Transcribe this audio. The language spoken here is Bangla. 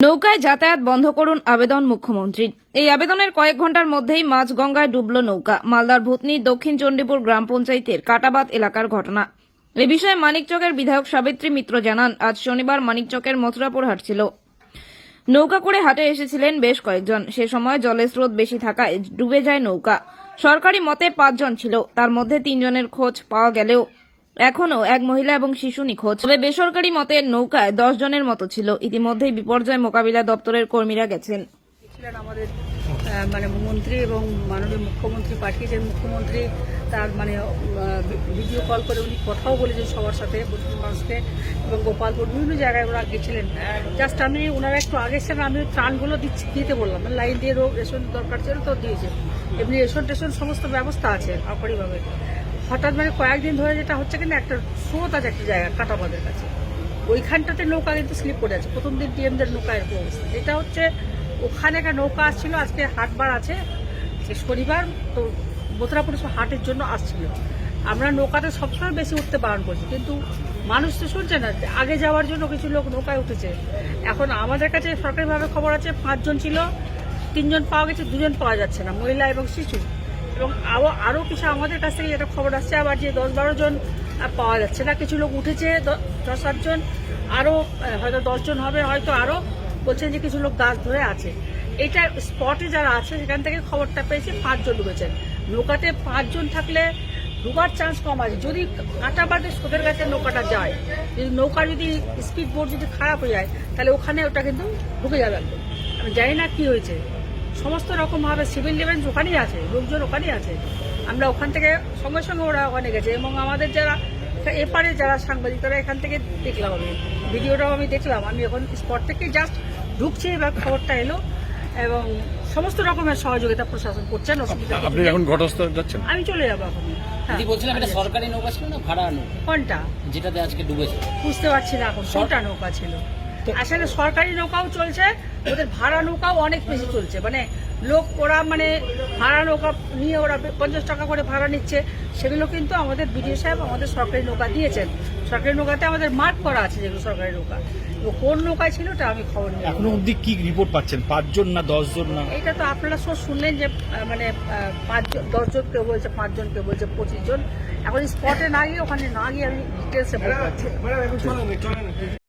নৌকায় যাতায়াত বন্ধ করুন আবেদন মুখ্যমন্ত্রীর এই আবেদনের কয়েক ঘণ্টার মধ্যেই মাঝগঙ্গায় ডুবল নৌকা, মালদার ভূতনি, দক্ষিণ চণ্ডীপুর গ্রাম পঞ্চায়েতের কাটাবাদ এলাকার ঘটনা। এ বিষয়ে মানিকচকের বিধায়ক সাবিত্রী মিত্র জানান, আজ শনিবার মানিকচকের মথুরাপুর হাট ছিল। নৌকা করে হাটে এসেছিলেন বেশ কয়েকজন। সে সময় জলের স্রোত বেশি থাকায় ডুবে যায় নৌকা। সরকারি মতে পাঁচজন ছিল, তার মধ্যে তিনজনের খোঁজ পাওয়া গেলেও এখনও এক মহিলা এবং শিশু নিখোঁজ। তবে বেসরকারি মতে নৌকায় দশ জনের মতো ছিল। ইতিমধ্যেই বিপর্যয় মোকাবিলা দপ্তরের কর্মীরা গেছেন। আমাদের মানে মন্ত্রী এবং মাননীয় মুখ্যমন্ত্রী পাঠিয়েছেন মুখ্যমন্ত্রী, তার মানে ভিডিও কল করে উনি কথাও বলেছেন সবার সাথে মানুষকে। এবং গোপালপুর বিভিন্ন জায়গায় ওরা গেছিলেন। জাস্ট আমি, ওনারা একটু আগে ছিলেন আমি ত্রাণগুলো দিচ্ছি, দিতে বললাম। লাইন দিয়ে রেশন দরকার ছিল তো দিয়েছে। এমনি রেশন টেশন সমস্ত ব্যবস্থা আছে সরকারিভাবে হঠাৎ মানে কয়েকদিন ধরে যেটা হচ্ছে কিনা একটা স্রোত আছে একটা জায়গা কাটাবাদের কাছে। ওইখানটাতে নৌকা কিন্তু স্লিপ করে আছে। প্রথম দিন টিএমদের নৌকা এরকম অবস্থা। যেটা হচ্ছে, ওখানে একটা নৌকা আসছিল, আজকে হাটবার আছে। সে শনিবার তো মথুরাপুর সব হাটের জন্য আসছিল। আমরা নৌকাতে সবসময় বেশি উঠতে বারণ করছি। কিন্তু মানুষ তো শুনছে না আগে যাওয়ার জন্য কিছু লোক নৌকায় উঠেছে। এখন আমাদের কাছে সরকারিভাবে খবর আছে, পাঁচজন ছিল, তিনজন পাওয়া গেছে, দুজন পাওয়া যাচ্ছে না। মহিলা এবং শিশু। এবং আরও আরও কিছু আমাদের কাছ থেকে যেটা খবর আসছে, আবার যে দশ বারো জন পাওয়া যাচ্ছে না। কিছু লোক উঠেছে দশ সাতজন আরও হয়তো দশজন হবে, হয়তো আরও বলছেন যে কিছু লোক গাছ ধরে আছে। এটা স্পটে যারা আছে, সেখান থেকে খবরটা পেয়েছি, পাঁচজন ডুবেছেন নৌকাতে পাঁচজন থাকলে ডুবার চান্স কম আছে। যদি কাঁটা বাদে সোদের কাছে নৌকাটা যায়, যদি নৌকা যদি স্পিড বোট যদি খারাপ হয়ে যায়, তাহলে ওখানে ওটা কিন্তু ঢুকে যাবে আমি জানি না কি হয়েছে। সমস্ত রকম ভাবে সিভিল ডিফেন্স ওখানেই আছে লোকজন ওখানেই আছে। আমরা ওখান থেকে সঙ্গে সঙ্গে ওরা ওখানে গেছে এবং আমাদের যারা এপারে যারা সাংবাদিক তারা এখান থেকে দেখলাম আমি। ভিডিওটাও আমি দেখলাম। আমি এখন স্পট থেকে জাস্ট ঢুকছি এবার খবরটা এলো এবং সমস্ত রকমের সহযোগিতা প্রশাসন করছেন আপনি এখন যাচ্ছেন? আমি চলে যাব এখন। হ্যাঁ। দিদি বলছিলাম এটা সরকারি নৌকা ছিল না ভাড়া নৌকা? কোনটা? যেটাতে আজকে ডুবেছে। বুঝতে পারছি না এখন কোনটা নৌকা ছিল? আসলে সরকারি নৌকাও চলছে ওদের ভাড়া নৌকাও অনেক বেশি চলছে। মানে লোক ওরা মানে ভাড়া নৌকা নিয়ে ওরা পঞ্চাশ টাকা করে ভাড়া নিচ্ছে সেগুলো কিন্তু আমাদের বিডিও সাহেব আমাদের সরকারি নৌকা দিয়েছেন। সরকারি নৌকাতে আমাদের মার্ক করা আছে যেগুলো সরকারি নৌকা। তো কোন নৌকায় ছিল ওটা আমি খবর নিই। এখনও অবধি কি রিপোর্ট পাচ্ছেন? পাঁচজন না দশজন না? এটা তো আপনারা সব শুনলেন যে মানে পাঁচজন দশজন কেউ বলছে পাঁচজন কেউ বলছে পঁচিশ জন। এখন স্পটে না গিয়ে ওখানে না গিয়ে আমি ডিটেলসে বলতে পারছি